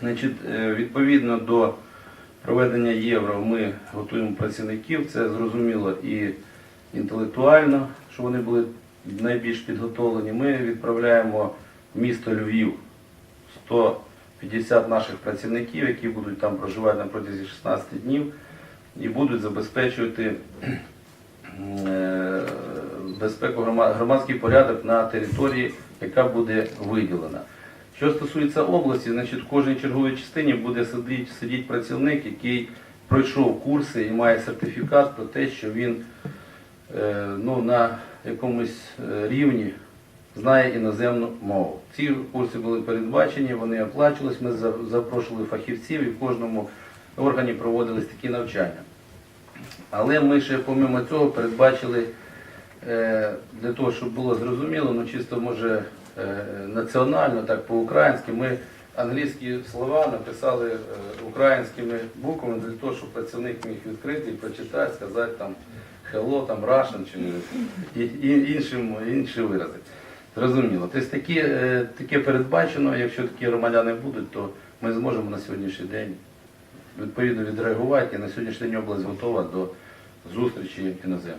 Значить, е, відповідно до проведення євро ми готуємо працівників. Це зрозуміло і інтелектуально, що вони були найбільш підготовлені. Ми відправляємо в місто Львів 150 наших працівників, які будуть там проживати на протязі 16 днів і будуть забезпечувати е, безпеку громадський порядок на території, яка буде виділена. Що стосується області, значить в кожній черговій частині буде сидіти, сидіти працівник, який пройшов курси і має сертифікат про те, що він е, ну, на якомусь е, рівні знає іноземну мову. Ці курси були передбачені, вони оплачувались, ми запрошували фахівців і в кожному органі проводились такі навчання. Але ми ще помимо цього передбачили е, для того, щоб було зрозуміло, ну чисто може національно, так по-українськи, ми англійські слова написали е, українськими буквами для того, щоб працівник міг відкрити і прочитати, сказати там hello, там Russian чи іншим, інші вирази. Зрозуміло. Тобто такі, е, таке передбачено, якщо такі громадяни будуть, то ми зможемо на сьогоднішній день відповідно відреагувати. І на сьогоднішній день область готова до зустрічі іноземців.